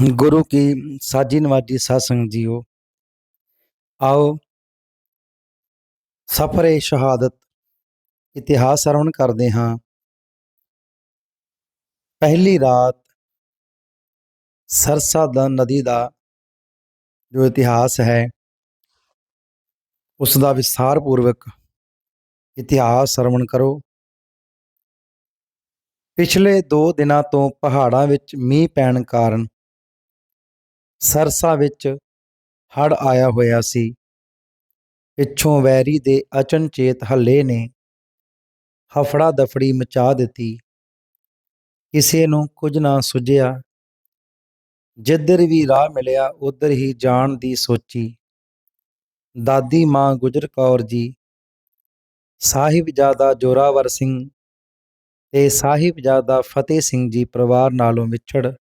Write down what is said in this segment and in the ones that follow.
ਗੁਰੂ ਕੀ ਸਾਜੀ ਨਵਾਜੀ ਸਾਧ ਸੰਗਤ ਜੀਓ। ਆਓ ਸਫਰੇ ਸ਼ਹਾਦਤ, ਇਤਿਹਾਸ ਸਰਵਣ ਕਰਦੇ ਹਾਂ। ਪਹਿਲੀ ਰਾਤ ਸਰਸਾ ਦਾ ਨਦੀ ਦਾ ਜੋ ਇਤਿਹਾਸ ਹੈ, ਉਸ ਦਾ ਵਿਸਥਾਰ ਪੂਰਵਕ ਇਤਿਹਾਸ ਸਰਵਣ ਕਰੋ। ਪਿਛਲੇ 2 ਦਿਨਾਂ ਤੋਂ ਪਹਾੜਾਂ ਵਿੱਚ ਮੀਂਹ ਪੈਣ ਕਾਰਨ ਸਰਸਾ ਵਿੱਚ ਹੜ ਆਇਆ ਹੋਇਆ ਸੀ। ਪਿੱਛੋਂ ਵੈਰੀ ਦੇ ਅਚਨਚੇਤ ਹੱਲੇ ਨੇ ਹਫੜਾ ਦਫੜੀ ਮਚਾ ਦਿੱਤੀ। ਕਿਸੇ ਨੂੰ ਕੁਝ ਨਾ ਸੁਝਿਆ। ਜਿੱਧਰ ਵੀ ਰਾਹ ਮਿਲਿਆ, ਉਧਰ ਹੀ ਜਾਣ ਦੀ ਸੋਚੀ। ਦਾਦੀ ਮਾਂ ਗੁਜਰ ਕੌਰ ਜੀ, ਸਾਹਿਬਜ਼ਾਦਾ ਜੋਰਾਵਰ ਸਿੰਘ ਤੇ ਸਾਹਿਬਜ਼ਾਦਾ ਫਤਿਹ ਸਿੰਘ ਜੀ ਪਰਿਵਾਰ ਨਾਲੋਂ ਵਿਛੜ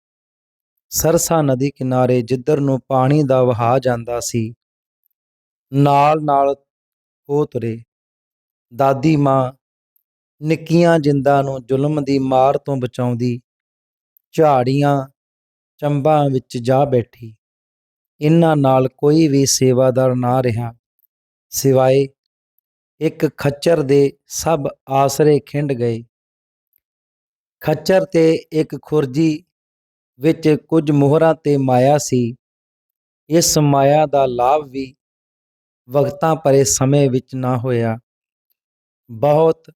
ਸਰਸਾ ਨਦੀ ਕਿਨਾਰੇ ਜਿੱਧਰ ਨੂੰ ਪਾਣੀ ਦਾ ਵਹਾਅ ਜਾਂਦਾ ਸੀ ਨਾਲ ਨਾਲ ਹੋ ਤੁਰੇ। ਦਾਦੀ ਮਾਂ ਨਿੱਕੀਆਂ ਜਿੰਦਾਂ ਨੂੰ ਜ਼ੁਲਮ ਦੀ ਮਾਰ ਤੋਂ ਬਚਾਉਂਦੀ, ਝਾੜੀਆਂ ਚੰਬਾਂ ਵਿੱਚ ਜਾ ਬੈਠੀ। ਇਹਨਾਂ ਨਾਲ ਕੋਈ ਵੀ ਸੇਵਾਦਾਰ ਨਾ ਰਿਹਾ, ਸਿਵਾਏ ਇੱਕ ਖੱਚਰ ਦੇ ਸਭ ਆਸਰੇ ਖਿੰਡ ਗਏ। ਖੱਚਰ ਤੇ ਇੱਕ ਖੁਰਜੀ ਵਿੱਚ ਕੁਝ ਮੋਹਰਾਂ ਤੇ ਮਾਇਆ ਸੀ। ਇਸ ਮਾਇਆ ਦਾ ਲਾਭ ਵੀ ਵਕਤਾਂ ਪਰੇ ਸਮੇਂ ਵਿੱਚ ਨਾ ਹੋਇਆ। ਬਹੁਤ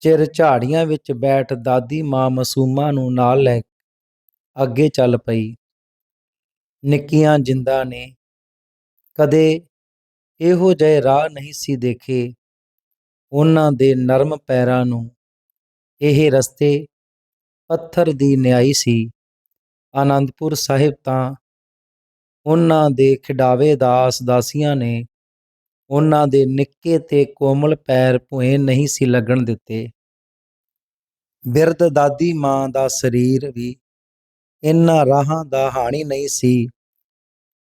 ਚਿਰ ਝਾੜੀਆਂ ਵਿੱਚ ਬੈਠ ਦਾਦੀ ਮਾਂ ਮਾਸੂਮਾਂ ਨੂੰ ਨਾਲ ਲੈ ਅੱਗੇ ਚੱਲ ਪਈ। ਨਿੱਕੀਆਂ ਜਿੰਦਾਂ ਨੇ ਕਦੇ ਇਹੋ ਜਿਹੇ ਰਾਹ ਨਹੀਂ ਸੀ ਦੇਖੇ। ਉਹਨਾਂ ਦੇ ਨਰਮ ਪੈਰਾਂ ਨੂੰ ਇਹ ਰਸਤੇ ਪੱਥਰ ਦੀ ਨਿਆਈ ਸੀ। ਆਨੰਦਪੁਰ ਸਾਹਿਬ ਤਾਂ ਉਹਨਾਂ ਦੇ ਖਿਡਾਵੇ ਦਾਸ ਦਾਸੀਆਂ ਨੇ ਉਹਨਾਂ ਦੇ ਨਿੱਕੇ ਤੇ ਕੋਮਲ ਪੈਰ ਭੁਏ ਨਹੀਂ ਸੀ ਲੱਗਣ ਦਿੱਤੇ। ਬਿਰਧ ਦਾਦੀ ਮਾਂ ਦਾ ਸਰੀਰ ਵੀ ਇਨ੍ਹਾਂ ਰਾਹਾਂ ਦਾ ਹਾਣੀ ਨਹੀਂ ਸੀ,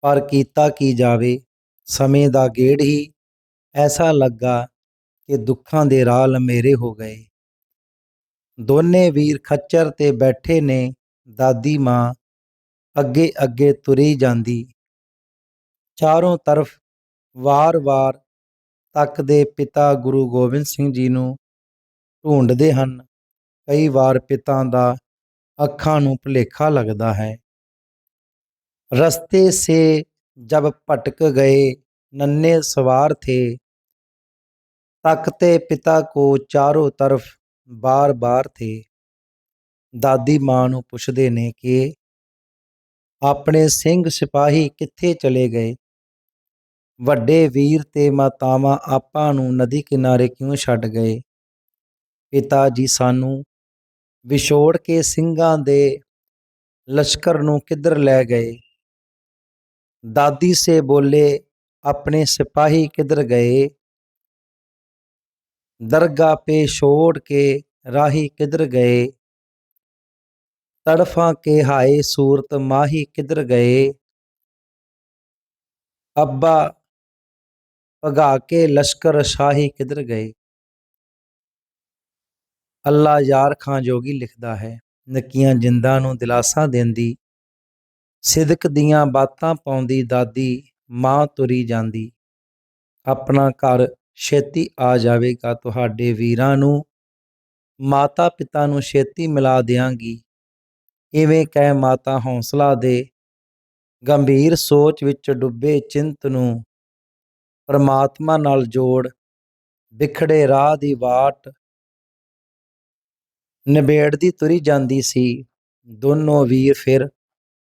ਪਰ ਕੀਤਾ ਕੀ ਜਾਵੇ, ਸਮੇਂ ਦਾ ਗੇੜ ਹੀ ਐਸਾ ਲੱਗਾ ਕਿ ਦੁੱਖਾਂ ਦੇ ਰਾਹ ਲਮੇਰੇ ਹੋ ਗਏ। ਦੋਨੇ ਵੀਰ ਖੱਚਰ ਤੇ ਬੈਠੇ ਨੇ, ਦਾਦੀ ਮਾਂ ਅੱਗੇ ਅੱਗੇ ਤੁਰੀ ਜਾਂਦੀ। ਚਾਰੋਂ ਤਰਫ ਵਾਰ-ਵਾਰ ਤੱਕਦੇ ਪਿਤਾ ਗੁਰੂ ਗੋਬਿੰਦ ਸਿੰਘ ਜੀ ਨੂੰ ਢੂੰਡਦੇ ਹਨ। ਕਈ ਵਾਰ ਪਿਤਾ ਦਾ ਅੱਖਾਂ ਨੂੰ ਭੁਲੇਖਾ ਲੱਗਦਾ ਹੈ। ਰਸਤੇ ਸੇ ਜਬ ਭਟਕ ਗਏ ਨन्हे ਸਵਾਰ ਥੇ। ਤੱਕਤੇ ਪਿਤਾ ਕੋ ਚਾਰੋਂ ਤਰਫ ਬਾਰ-ਬਾਰ ਥੇ। ਦਾਦੀ ਮਾਂ ਨੂੰ ਪੁੱਛਦੇ ਨੇ ਕਿ ਆਪਣੇ ਸਿੰਘ ਸਿਪਾਹੀ ਕਿੱਥੇ ਚਲੇ ਗਏ? ਵੱਡੇ ਵੀਰ ਤੇ ਮਾਤਾਵਾਂ ਆਪਾਂ ਨੂੰ ਨਦੀ ਕਿਨਾਰੇ ਕਿਉਂ ਛੱਡ ਗਏ? ਪਿਤਾ ਜੀ ਸਾਨੂੰ ਵਿਛੋੜ ਕੇ ਸਿੰਘਾਂ ਦੇ ਲਸ਼ਕਰ ਨੂੰ ਕਿੱਧਰ ਲੈ ਗਏ? ਦਾਦੀ ਸੇ ਬੋਲੇ, ਆਪਣੇ ਸਿਪਾਹੀ ਕਿੱਧਰ ਗਏ? ਦਰਗਾਹ ਪੇ ਛੋੜ ਕੇ ਰਾਹੀ ਕਿੱਧਰ ਗਏ? ਤੜਫਾਂ ਕੇ ਹਾਏ ਸੂਰਤ ਮਾਹੀ ਕਿਧਰ ਗਏ? ਅੱਬਾ ਭਗਾ ਕੇ ਲਸ਼ਕਰ ਸ਼ਾਹੀ ਕਿਧਰ ਗਏ? ਅੱਲਾ ਯਾਰ ਖਾਂ ਜੋਗੀ ਲਿਖਦਾ ਹੈ, ਨਕੀਆਂ ਜਿੰਦਾਂ ਨੂੰ ਦਿਲਾਸਾ ਦਿੰਦੀ, ਸਿਦਕ ਦੀਆਂ ਬਾਤਾਂ ਪਾਉਂਦੀ ਦਾਦੀ, ਮਾਂ ਤੁਰੀ ਜਾਂਦੀ, ਆਪਣਾ ਘਰ ਛੇਤੀ ਆ ਜਾਵੇਗਾ, ਤੁਹਾਡੇ ਵੀਰਾਂ ਨੂੰ ਮਾਤਾ ਪਿਤਾ ਨੂੰ ਛੇਤੀ ਮਿਲਾ ਦਿਆਂਗੀ। ਇਵੇਂ ਕਹਿ ਮਾਤਾ ਹੌਸਲਾ ਦੇ। ਗੰਭੀਰ ਸੋਚ ਵਿੱਚ ਡੁੱਬੇ ਚਿੰਤ ਨੂੰ ਪਰਮਾਤਮਾ ਨਾਲ ਜੋੜ ਵਿਖੜੇ ਰਾਹ ਦੀ ਬਾਟ ਨਿਬੇੜਦੀ ਤੁਰੀ ਜਾਂਦੀ ਸੀ। ਦੋਨੋਂ ਵੀਰ ਫਿਰ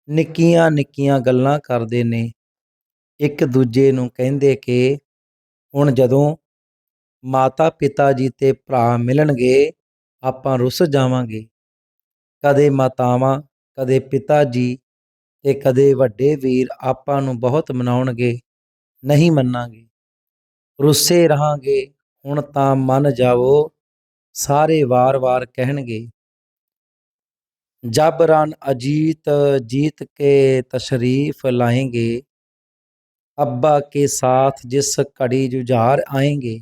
ਨਿੱਕੀਆਂ ਨਿੱਕੀਆਂ ਗੱਲਾਂ ਕਰਦੇ ਨੇ। ਇੱਕ ਦੂਜੇ ਨੂੰ ਕਹਿੰਦੇ ਕਿ ਹੁਣ ਜਦੋਂ ਮਾਤਾ ਪਿਤਾ ਜੀ ਤੇ ਭਰਾ ਮਿਲਣਗੇ, ਆਪਾਂ ਰੁੱਸ ਜਾਵਾਂਗੇ। ਕਦੇ ਮਾਤਾਵਾਂ ਕਦੇ ਪਿਤਾ ਜੀ ਤੇ ਕਦੇ ਵੱਡੇ ਵੀਰ ਆਪਾਂ ਨੂੰ ਬਹੁਤ ਮਨਾਉਣਗੇ ਨਹੀਂ ਮੰਨਾਂਗੇ ਰੁੱਸੇ ਰਹਾਂਗੇ ਹੁਣ ਤਾਂ ਮੰਨ ਜਾਵੋ ਸਾਰੇ ਵਾਰ-ਵਾਰ ਕਹਿਣਗੇ ਜਬ ਰਨ ਅਜੀਤ जीत के तशरीफ लाएंगे अब्बा के साथ जिस कड़ी जुझार आएंगे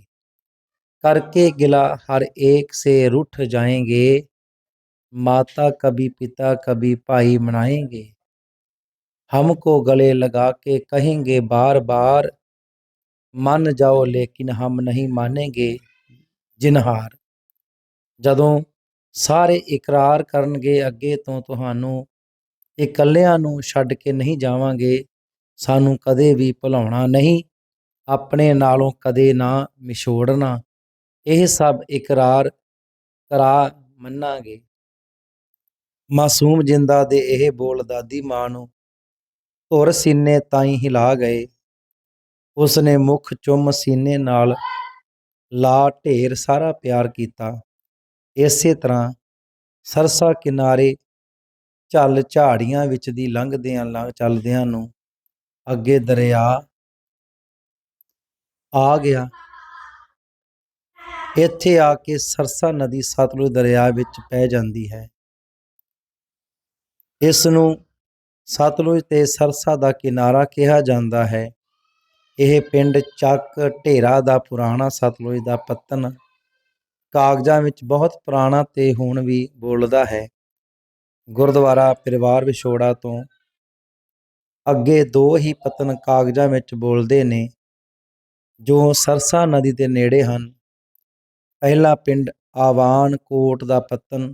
करके गिला हर एक से रूठ जाएंगे माता कभी पिता कभी भाई मनाएंगे हमको गले लगा के कहेंगे बार बार ਮੰਨ ਜਾਓ ਲੇਕਿਨ ਹਮ ਨਹੀਂ ਮਾਨੇਗੇ ਜਿਨਹਾਰ ਜਦੋਂ ਸਾਰੇ ਇਕਰਾਰ ਕਰਨਗੇ ਅੱਗੇ ਤੋਂ ਤੁਹਾਨੂੰ ਇਕੱਲਿਆਂ ਨੂੰ ਛੱਡ ਕੇ ਨਹੀਂ ਜਾਵਾਂਗੇ ਸਾਨੂੰ ਕਦੇ ਵੀ ਭੁਲਾਉਣਾ ਨਹੀਂ ਆਪਣੇ ਨਾਲੋਂ ਕਦੇ ਨਾ ਮਿਛੋੜਨਾ ਇਹ ਸਭ ਇਕਰਾਰ ਕਰਾ ਮੰਨਾਂਗੇ ਮਾਸੂਮ ਜਿੰਦਾ ਦੇ ਇਹ ਬੋਲ ਦਾਦੀ ਮਾਂ ਨੂੰ ਧੁਰ ਸੀਨੇ ਤਾਈਂ ਹਿਲਾ ਗਏ। ਉਸਨੇ ਮੁਖ ਚੁੰਮ ਸੀਨੇ ਨਾਲ ਲਾ ਢੇਰ ਸਾਰਾ ਪਿਆਰ ਕੀਤਾ। ਇਸੇ ਤਰ੍ਹਾਂ ਸਰਸਾ ਕਿਨਾਰੇ ਝੱਲ ਝਾੜੀਆਂ ਵਿੱਚ ਦੀ ਲੰਘਦਿਆਂ ਲੰਘ ਚੱਲਦਿਆਂ ਨੂੰ ਅੱਗੇ ਦਰਿਆ ਆ ਗਿਆ। ਇੱਥੇ ਆ ਕੇ ਸਰਸਾ ਨਦੀ ਸਤਲੁਜ ਦਰਿਆ ਵਿੱਚ ਪੈ ਜਾਂਦੀ ਹੈ। ਇਸ ਨੂੰ ਸਤਲੁਜ ਤੇ ਸਰਸਾ ਦਾ ਕਿਨਾਰਾ ਕਿਹਾ ਜਾਂਦਾ ਹੈ। ਇਹ ਪਿੰਡ ਚੱਕ ਢੇਰਾ ਦਾ ਪੁਰਾਣਾ ਸਤਲੁਜ ਦਾ ਪੱਤਨ ਕਾਗਜ਼ਾਂ ਵਿੱਚ ਬਹੁਤ ਪੁਰਾਣਾ ਤੇ ਹੁਣ ਵੀ ਬੋਲਦਾ ਹੈ। ਗੁਰਦੁਆਰਾ ਪਰਿਵਾਰ ਵਿਛੋੜਾ ਤੋਂ ਅੱਗੇ ਦੋ ਹੀ ਪਤਨ ਕਾਗਜ਼ਾਂ ਵਿੱਚ ਬੋਲਦੇ ਨੇ, ਜੋ ਸਰਸਾ ਨਦੀ ਦੇ ਨੇੜੇ ਹਨ। ਪਹਿਲਾ ਪਿੰਡ ਆਵਾਨ ਕੋਟ ਦਾ ਪਤਨ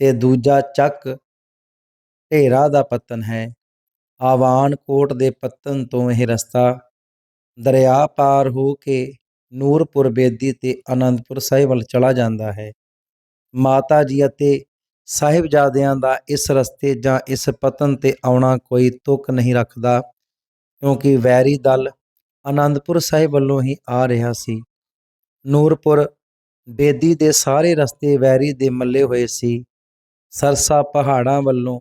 ਤੇ ਦੂਜਾ ਚੱਕ ਢੇਰਾ ਦਾ ਪਤਨ ਹੈ। ਆਵਾਨ ਕੋਟ ਦੇ ਪਤਨ ਤੋਂ ਇਹ ਰਸਤਾ ਦਰਿਆ ਪਾਰ ਹੋ ਕੇ ਨੂਰਪੁਰ ਬੇਦੀ ਤੇ ਅਨੰਦਪੁਰ ਸਾਹਿਬ ਵੱਲ ਚਲਾ ਜਾਂਦਾ ਹੈ। ਮਾਤਾ ਜੀ ਅਤੇ ਸਾਹਿਬਜ਼ਾਦਿਆਂ ਦਾ ਇਸ ਰਸਤੇ ਜਾਂ ਇਸ ਪਤਨ ਤੇ ਆਉਣਾ ਕੋਈ ਤੁਕ ਨਹੀਂ ਰੱਖਦਾ, ਕਿਉਂਕਿ ਵੈਰੀ ਦਲ ਅਨੰਦਪੁਰ ਸਾਹਿਬ ਵੱਲੋਂ ਹੀ ਆ ਰਿਹਾ ਸੀ। ਨੂਰਪੁਰ ਬੇਦੀ ਦੇ ਸਾਰੇ ਰਸਤੇ ਵੈਰੀ ਦੇ ਮੱਲੇ ਹੋਏ ਸੀ। ਸਰਸਾ ਪਹਾੜਾਂ ਵੱਲੋਂ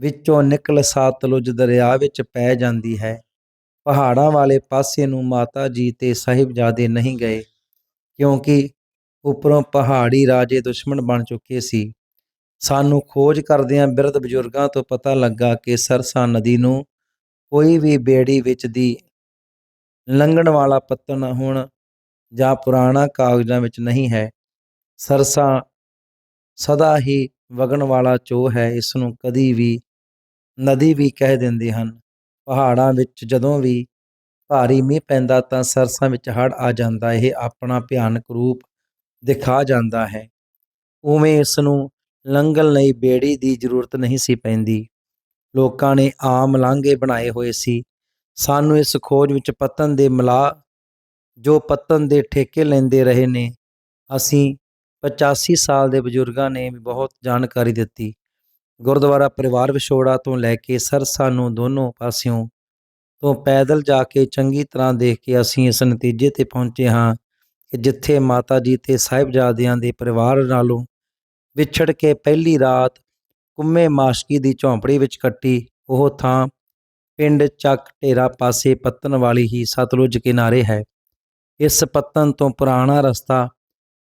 ਵਿੱਚੋਂ ਨਿਕਲ ਸਤਲੁਜ ਦਰਿਆ ਵਿੱਚ ਪੈ ਜਾਂਦੀ ਹੈ। ਪਹਾੜਾਂ ਵਾਲੇ ਪਾਸੇ ਨੂੰ ਮਾਤਾ ਜੀ ਤੇ ਸਾਹਿਬਜ਼ਾਦੇ ਨਹੀਂ ਗਏ, ਕਿਉਂਕਿ ਉੱਪਰੋਂ ਪਹਾੜੀ ਰਾਜੇ ਦੁਸ਼ਮਣ ਬਣ ਚੁੱਕੇ ਸੀ। ਸਾਨੂੰ ਖੋਜ ਕਰਦਿਆਂ ਬਿਰਧ ਬਜ਼ੁਰਗਾਂ ਤੋਂ ਪਤਾ ਲੱਗਾ ਕਿ ਸਰਸਾ ਨਦੀ ਨੂੰ ਕੋਈ ਵੀ ਬੇੜੀ ਵਿੱਚ ਦੀ ਲੰਘਣ ਵਾਲਾ ਪੱਤਨ ਹੁਣ ਜਾਂ ਪੁਰਾਣਾ ਕਾਗਜ਼ਾਂ ਵਿੱਚ ਨਹੀਂ ਹੈ। ਸਰਸਾ ਸਦਾ ਹੀ ਵਗਣ ਵਾਲਾ ਚੋ ਹੈ, ਇਸ ਨੂੰ ਕਦੀ ਵੀ ਨਦੀ ਵੀ ਕਹਿ ਦਿੰਦੇ ਹਨ। ਪਹਾੜਾਂ ਵਿੱਚ ਜਦੋਂ ਵੀ ਭਾਰੀ ਮੀਂਹ ਪੈਂਦਾ ਤਾਂ ਸਰਸਾਂ ਵਿੱਚ ਹੜ੍ਹ ਆ ਜਾਂਦਾ। ਇਹ ਆਪਣਾ ਭਿਆਨਕ ਰੂਪ ਦਿਖਾ ਜਾਂਦਾ ਹੈ। ਉਵੇਂ ਇਸ ਨੂੰ ਲੰਘਣ ਲਈ ਬੇੜੀ ਦੀ ਜ਼ਰੂਰਤ ਨਹੀਂ ਸੀ ਪੈਂਦੀ। ਲੋਕਾਂ ਨੇ ਆਮ ਲਾਂਘੇ ਬਣਾਏ ਹੋਏ ਸੀ। ਸਾਨੂੰ ਇਸ ਖੋਜ ਵਿੱਚ ਪਤਨ ਦੇ ਮਲਾ, ਜੋ ਪਤਨ ਦੇ ਠੇਕੇ ਲੈਂਦੇ ਰਹੇ ਨੇ। ਅਸੀਂ 85 ਸਾਲ ਦੇ ਬਜ਼ੁਰਗਾਂ ਨੇ ਵੀ ਬਹੁਤ ਜਾਣਕਾਰੀ ਦਿੱਤੀ। ਗੁਰਦੁਆਰਾ ਪਰਿਵਾਰ ਵਿਛੋੜਾ ਤੋਂ ਲੈ ਕੇ ਸਰਸਾ ਨੂੰ ਦੋਨੋਂ ਪਾਸਿਓਂ ਤੋਂ ਪੈਦਲ ਜਾ ਕੇ ਚੰਗੀ ਤਰ੍ਹਾਂ ਦੇਖ ਕੇ ਅਸੀਂ ਇਸ ਨਤੀਜੇ ਤੇ ਪਹੁੰਚੇ ਹਾਂ ਕਿ ਜਿੱਥੇ ਮਾਤਾ ਜੀ ਤੇ ਸਾਹਿਬਜ਼ਾਦਿਆਂ ਦੇ ਪਰਿਵਾਰ ਨਾਲੋਂ ਵਿਛੜ ਕੇ ਪਹਿਲੀ ਰਾਤ ਕੁੰਮੇ ਮਾਸ਼ਕੀ ਦੀ ਝੌਂਪੜੀ ਵਿੱਚ ਕੱਟੀ, ਉਹ ਥਾਂ ਪਿੰਡ ਚੱਕ ਢੇਰਾ ਪਾਸੇ ਪੱਤਨ ਵਾਲੀ ਹੀ ਸਤਲੁਜ ਕਿਨਾਰੇ ਹੈ। ਇਸ ਪੱਤਨ ਤੋਂ ਪੁਰਾਣਾ ਰਸਤਾ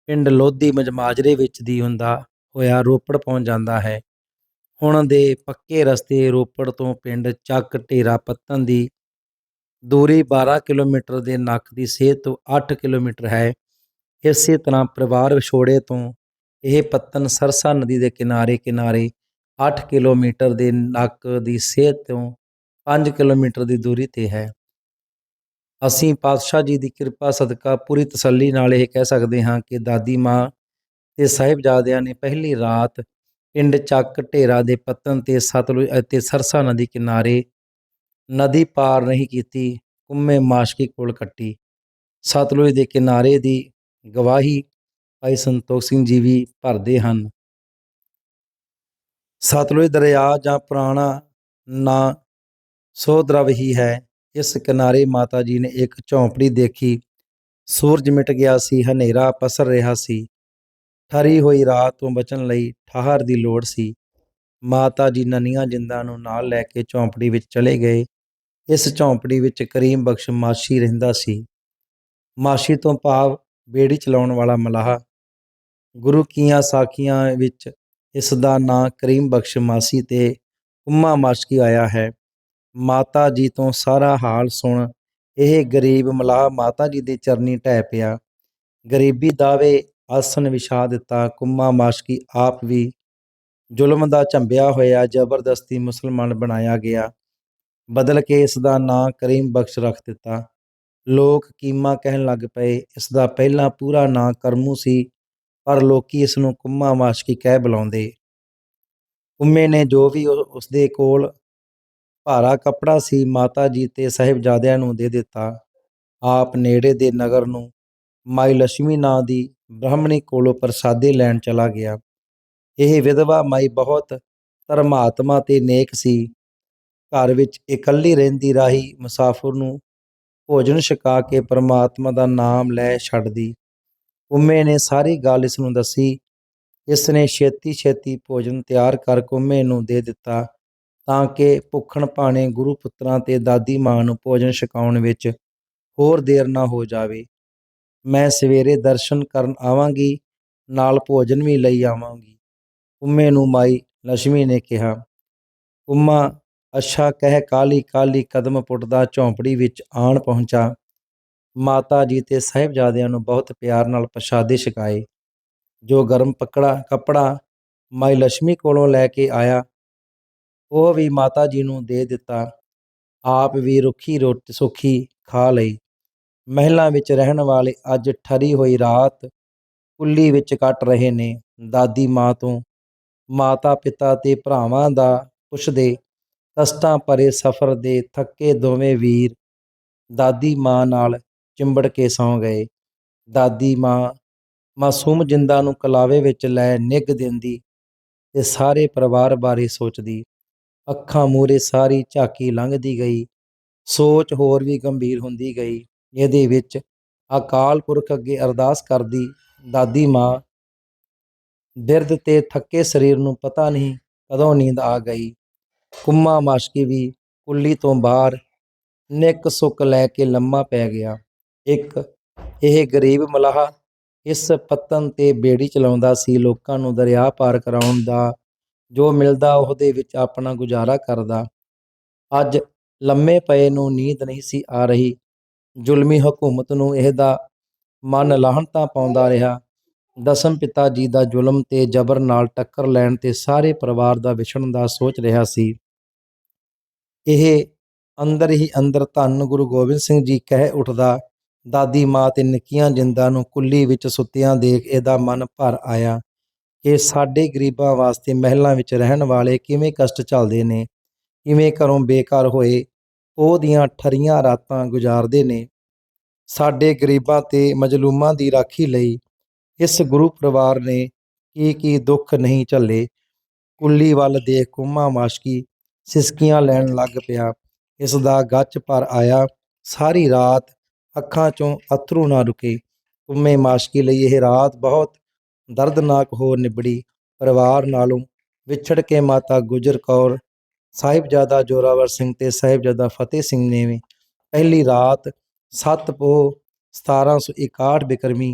ਪਿੰਡ ਲੋਧੀ ਮਜਮਾਜਰੇ ਵਿੱਚ ਦੀ ਹੁੰਦਾ ਹੋਇਆ ਰੋਪੜ ਪਹੁੰਚ ਜਾਂਦਾ ਹੈ। ਹੁਣ ਦੇ ਪੱਕੇ ਰਸਤੇ ਰੋਪੜ ਤੋਂ ਪਿੰਡ ਚੱਕ ਢੇਰਾ ਪੱਤਨ ਦੀ ਦੂਰੀ 12 ਕਿਲੋਮੀਟਰ ਦੇ ਨੱਕ ਦੀ ਸੇਧ ਤੋਂ 8 ਕਿਲੋਮੀਟਰ ਹੈ। ਇਸੇ ਤਰ੍ਹਾਂ ਪਰਿਵਾਰ ਵਿਛੋੜੇ ਤੋਂ ਇਹ ਪੱਤਨ ਸਰਸਾ ਨਦੀ ਦੇ ਕਿਨਾਰੇ ਕਿਨਾਰੇ 8 ਕਿਲੋਮੀਟਰ ਦੇ ਨੱਕ ਦੀ ਸੇਧ ਤੋਂ 5 ਕਿਲੋਮੀਟਰ ਦੀ ਦੂਰੀ ਤੇ ਹੈ। ਅਸੀਂ ਪਾਤਸ਼ਾਹ ਜੀ ਦੀ ਕਿਰਪਾ, ਸਦਕਾ ਪੂਰੀ ਤਸੱਲੀ ਨਾਲ ਇਹ ਕਹਿ ਸਕਦੇ ਹਾਂ ਕਿ ਦਾਦੀ ਮਾਂ ਤੇ ਸਾਹਿਬਜ਼ਾਦਿਆਂ ਨੇ ਪਹਿਲੀ ਰਾਤ ਪਿੰਡ ਚੱਕ ਢੇਰਾ ਦੇ ਪੱਤਨ ਤੇ ਸਤਲੁਜ ਅਤੇ ਸਰਸਾ ਨਦੀ ਕਿਨਾਰੇ ਨਦੀ ਪਾਰ ਨਹੀਂ ਕੀਤੀ, ਕੁੰਮੇ ਮਾਸ਼ਕੀ ਕੋਲ ਕੱਟੀ। ਸਤਲੁਜ ਦੇ ਕਿਨਾਰੇ ਦੀ ਗਵਾਹੀ ਭਾਈ ਸੰਤੋਖ ਸਿੰਘ ਜੀ ਵੀ ਭਰਦੇ ਹਨ। ਸਤਲੁਜ ਦਰਿਆ ਜਾਂ ਪੁਰਾਣਾ ਨਾਂ ਸੋਧਰਵ ਹੀ ਹੈ। ਇਸ ਕਿਨਾਰੇ ਮਾਤਾ ਜੀ ਨੇ ਇੱਕ ਝੌਂਪੜੀ ਦੇਖੀ। ਸੂਰਜ ਮਿਟ ਗਿਆ ਸੀ, ਹਨੇਰਾ ਪਸਰ ਰਿਹਾ ਸੀ। ਠਰੀ ਹੋਈ ਰਾਤ ਤੋਂ ਬਚਣ ਲਈ ਠਾਹਰ ਦੀ ਲੋੜ ਸੀ। ਮਾਤਾ ਜੀ ਨੰਨੀਆਂ ਜਿੰਦਾਂ ਨੂੰ ਨਾਲ ਲੈ ਕੇ ਝੌਂਪੜੀ ਵਿੱਚ ਚਲੇ ਗਏ। ਇਸ ਝੌਂਪੜੀ ਵਿੱਚ ਕਰੀਮ ਬਖਸ਼ ਮਾਸ਼ੀ ਰਹਿੰਦਾ ਸੀ। ਮਾਸ਼ੀ ਤੋਂ ਭਾਵ ਬੇੜੀ ਚਲਾਉਣ ਵਾਲਾ ਮਲਾਹ। ਗੁਰੂ ਕੀਆਂ ਸਾਖੀਆਂ ਵਿੱਚ ਇਸ ਦਾ ਨਾਂ ਕਰੀਮ ਬਖਸ਼ ਮਾਸੀ ਤੇ ਉਮਾ ਮਾਸ਼ਕੀ ਆਇਆ ਹੈ। ਮਾਤਾ ਜੀ ਤੋਂ ਸਾਰਾ ਹਾਲ ਸੁਣ ਇਹ ਗਰੀਬ ਮਲਾਹ ਮਾਤਾ ਜੀ ਦੇ ਚਰਨੀ ਢਹਿ ਪਿਆ। ਗਰੀਬੀ ਦਾਵੇ ਆਸਣ ਵਿਛਾ ਦਿੱਤਾ, ਕੁੰਮਾ ਮਾਸ਼ਕੀ ਆਪ ਵੀ ਜ਼ੁਲਮ ਦਾ ਝੰਬਿਆ ਹੋਇਆ, ਜ਼ਬਰਦਸਤੀ ਮੁਸਲਮਾਨ ਬਣਾਇਆ ਗਿਆ। ਬਦਲ ਕੇ ਇਸ ਦਾ ਨਾਂ ਕਰੀਮ ਬਖਸ਼ ਰੱਖ ਦਿੱਤਾ। ਲੋਕ ਕੀਮਾ ਕਹਿਣ ਲੱਗ ਪਏ ਇਸ ਦਾ ਪਹਿਲਾਂ ਪੂਰਾ ਨਾਂ ਕਰਮੂ ਸੀ, ਪਰ ਲੋਕੀ ਇਸ ਨੂੰ ਕੁੰਮਾ ਮਾਸ਼ਕੀ ਕਹਿ ਬੁਲਾਉਂਦੇ। ਕੁੰਮੇ ਨੇ ਜੋ ਵੀ ਉਸ ਦੇ ਕੋਲ ਭਾਰਾ ਕੱਪੜਾ ਸੀ, ਮਾਤਾ ਜੀ ਤੇ ਸਾਹਿਬਜ਼ਾਦਿਆਂ ਨੂੰ ਦੇ ਦਿੱਤਾ। ਆਪ ਨੇੜੇ ਦੇ ਨਗਰ ਨੂੰ ਮਾਈ ਲక్ష్ਮੀ ਨਾਂ ਦੀ ਬ੍ਰਾਹਮਣੀ ਕੋਲੋਂ ਪ੍ਰਸਾਦੇ ਲੈਣ ਚਲਾ ਗਿਆ। ਇਹ ਵਿਧਵਾ ਮਾਈ ਬਹੁਤ ਧਰਮਾਤਮਾ ਤੇ ਨੇਕ ਸੀ। ਘਰ ਵਿੱਚ ਇਕੱਲੀ ਰਹਿੰਦੀ ਰਾਹੀ ਮੁਸਾਫਰ ਨੂੰ ਭੋਜਨ ਛਕਾ ਕੇ ਪਰਮਾਤਮਾ ਦਾ ਨਾਮ ਲੈ ਛੱਡਦੀ। ਉਮੇ ਨੇ ਸਾਰੀ ਗੱਲ ਇਸ ਨੂੰ ਦੱਸੀ। ਇਸ ਨੇ ਛੇਤੀ ਛੇਤੀ ਭੋਜਨ ਤਿਆਰ ਕਰ ਕੁੰਮੇ ਨੂੰ ਦੇ ਦਿੱਤਾ ਤਾਂ ਕਿ ਭੁੱਖਣ ਭਾਣੇ ਗੁਰੂ ਪੁੱਤਰਾਂ ਤੇ ਦਾਦੀ ਮਾਂ ਨੂੰ ਭੋਜਨ ਛਕਾਉਣ ਵਿੱਚ ਹੋਰ ਦੇਰ ਨਾ ਹੋ ਜਾਵੇ। ਮੈਂ ਸਵੇਰੇ ਦਰਸ਼ਨ ਕਰਨ ਆਵਾਂਗੀ, ਨਾਲ ਭੋਜਨ ਵੀ ਲਈ ਆਵਾਂਗੀ। ਉਮੇ ਨੂੰ ਮਾਈ ਲక్ష్ਮੀ ਨੇ ਕਿਹਾ, ਉਮਾ, ਅੱਛਾ ਕਹਿ ਕਾਲੀ ਕਾਲੀ ਕਦਮ ਪੁੱਟਦਾ ਝੌਂਪੜੀ ਵਿੱਚ ਆਣ ਪਹੁੰਚਾ। ਮਾਤਾ ਜੀ ਤੇ ਸਹਿਬਜ਼ਾਦਿਆਂ ਨੂੰ ਬਹੁਤ ਪਿਆਰ ਨਾਲ ਪ੍ਰਸ਼ਾਦੇ ਛਕਾਏ। ਜੋ ਗਰਮ ਪਕੜਾ, ਕੱਪੜਾ ਮਾਈ ਲక్ష్ਮੀ ਕੋਲੋਂ ਲੈ ਕੇ ਆਇਆ, ਉਹ ਵੀ ਮਾਤਾ ਜੀ ਨੂੰ ਦੇ ਦਿੱਤਾ। ਆਪ ਵੀ ਰੁੱਖੀ ਰੋਟੀ ਸੁੱਖੀ ਖਾ ਲਈ। ਮਹਿਲਾਂ ਵਿੱਚ ਰਹਿਣ ਵਾਲੇ ਅੱਜ ਠਰੀ ਹੋਈ ਰਾਤ ਕੁੱਲੀ ਵਿੱਚ ਕੱਟ ਰਹੇ ਨੇ। ਦਾਦੀ ਮਾਂ ਤੋਂ ਮਾਤਾ ਪਿਤਾ ਤੇ ਭਰਾਵਾਂ ਦਾ ਪੁੱਛਦੇ ਕਸ਼ਟਾਂ ਭਰੇ ਸਫ਼ਰ ਦੇ ਥੱਕੇ ਦੋਵੇਂ ਵੀਰ ਦਾਦੀ ਮਾਂ ਨਾਲ ਚਿੰਬੜ ਕੇ ਸੌਂ ਗਏ। ਦਾਦੀ ਮਾਂ ਮਾਸੂਮ ਜਿੰਦਾ ਨੂੰ ਕਲਾਵੇ ਵਿੱਚ ਲੈ ਨਿੱਘ ਦਿੰਦੀ ਤੇ ਸਾਰੇ ਪਰਿਵਾਰ ਬਾਰੇ ਸੋਚਦੀ। ਅੱਖਾਂ ਮੂਰੇ ਸਾਰੀ ਝਾਕੀ ਲੰਘਦੀ ਗਈ। ਸੋਚ ਹੋਰ ਵੀ ਗੰਭੀਰ ਹੁੰਦੀ ਗਈ। ਇਹਦੇ ਵਿੱਚ ਅਕਾਲ ਪੁਰਖ ਅੱਗੇ ਅਰਦਾਸ ਕਰਦੀ ਦਾਦੀ ਮਾਂ ਬਿਰਧ ਤੇ ਥੱਕੇ ਸਰੀਰ ਨੂੰ ਪਤਾ ਨਹੀਂ ਕਦੋਂ ਨੀਂਦ ਆ ਗਈ। ਕੁੰਮਾ ਮਾਸ਼ਕੀ ਵੀ ਕੁੱਲੀ ਤੋਂ ਬਾਹਰ ਨਿੱਕ ਸੁੱਕ ਲੈ ਕੇ ਲੰਮਾ ਪੈ ਗਿਆ। ਇੱਕ ਇਹ ਗਰੀਬ ਮਲਾਹ ਇਸ ਪੱਤਨ ਤੇ ਬੇੜੀ ਚਲਾਉਂਦਾ ਸੀ, ਲੋਕਾਂ ਨੂੰ ਦਰਿਆ ਪਾਰ ਕਰਾਉਣ ਦਾ ਜੋ ਮਿਲਦਾ ਉਹਦੇ ਵਿੱਚ ਆਪਣਾ ਗੁਜ਼ਾਰਾ ਕਰਦਾ। ਅੱਜ ਲੰਮੇ ਪਏ ਨੂੰ ਨੀਂਦ ਨਹੀਂ ਸੀ ਆ ਰਹੀ। ਜ਼ੁਲਮੀ ਹਕੂਮਤ ਨੂੰ ਇਹਦਾ ਮਨ ਲਾਹਣਤਾ ਪਾਉਂਦਾ ਰਿਹਾ। ਦਸਮ ਪਿਤਾ ਜੀ ਦਾ ਜ਼ੁਲਮ ਤੇ ਜ਼ਬਰ ਨਾਲ ਟੱਕਰ ਲੈਣ ਤੇ ਸਾਰੇ ਪਰਿਵਾਰ ਦਾ ਵਿਛੜਨ ਦਾ ਸੋਚ ਰਿਹਾ ਸੀ। ਇਹ ਅੰਦਰ ਹੀ ਅੰਦਰ ਧੰਨ ਗੁਰੂ ਗੋਬਿੰਦ ਸਿੰਘ ਜੀ ਕਹਿ ਉੱਠਦਾ, ਦਾਦੀ, ਮਾਂ ਤੇ ਨਿੱਕੀਆਂ ਜਿੰਦਾਂ ਨੂੰ ਕੁੱਲੀ ਵਿੱਚ ਸੁੱਤਿਆਂ ਦੇਖ ਇਹਦਾ ਮਨ ਭਰ ਆਇਆ ਕਿ ਸਾਡੇ ਗਰੀਬਾਂ ਵਾਸਤੇ ਮਹਿਲਾਂ ਵਿੱਚ ਰਹਿਣ ਵਾਲੇ ਕਿਵੇਂ ਕਸ਼ਟ ਚੱਲਦੇ ਨੇ, ਕਿਵੇਂ ਘਰੋਂ ਬੇਕਾਰ ਹੋਏ ਉਹ ਦੀਆਂ ਠਰੀਆਂ ਰਾਤਾਂ ਗੁਜ਼ਾਰਦੇ ਨੇ। ਸਾਡੇ ਗਰੀਬਾਂ ਤੇ ਮਜਲੂਮਾਂ ਦੀ ਰਾਖੀ ਲਈ ਇਸ ਗੁਰੂ ਪਰਿਵਾਰ ਨੇ ਕੀ ਕੀ ਦੁੱਖ ਨਹੀਂ ਝੱਲੇ। ਕੁੱਲੀ ਵੱਲ ਦੇਖ ਕੁੰਮਾ ਮਾਸ਼ਕੀ ਸਿਸਕੀਆਂ ਲੈਣ ਲੱਗ ਪਿਆ। ਇਸ ਦਾ ਗੱਚ ਪਰ ਆਇਆ। ਸਾਰੀ ਰਾਤ ਅੱਖਾਂ ਚੋਂ ਅਥਰੂ ਨਾ ਰੁਕੇ। ਕੁੰਮੇ ਮਾਸ਼ਕੀ ਲਈ ਇਹ ਰਾਤ ਬਹੁਤ ਦਰਦਨਾਕ ਹੋ ਨਿਬੜੀ। ਪਰਿਵਾਰ ਨਾਲੋਂ ਵਿਛੜ ਕੇ ਮਾਤਾ ਗੁਜਰ ਕੌਰ ਸਾਹਿਬਜ਼ਾਦਾ ਜੋਰਾਵਰ ਸਿੰਘ ਤੇ ਸਾਹਿਬਜ਼ਾਦਾ ਫਤਿਹ ਸਿੰਘ ਨੇ ਵੀ ਪਹਿਲੀ ਰਾਤ 7 ਪੋਹ 1761 ਬਿਕਰਮੀ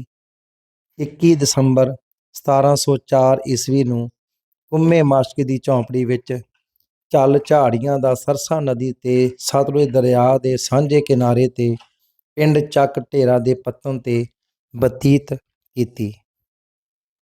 21 ਦਸੰਬਰ 1704 ਈਸਵੀ ਨੂੰ ਕੁੰਮੇ ਮਾਸ਼ਕ ਦੀ ਝੌਂਪੜੀ ਵਿੱਚ ਚੱਲ ਝਾੜੀਆਂ ਦਾ ਸਰਸਾ ਨਦੀ ਤੇ ਸਤਲੁਜ ਦਰਿਆ ਦੇ ਸਾਂਝੇ ਕਿਨਾਰੇ ਤੇ ਪਿੰਡ ਚੱਕ ਢੇਰਾ ਦੇ ਪੱਤਨ ਤੇ ਬਤੀਤ ਕੀਤੀ।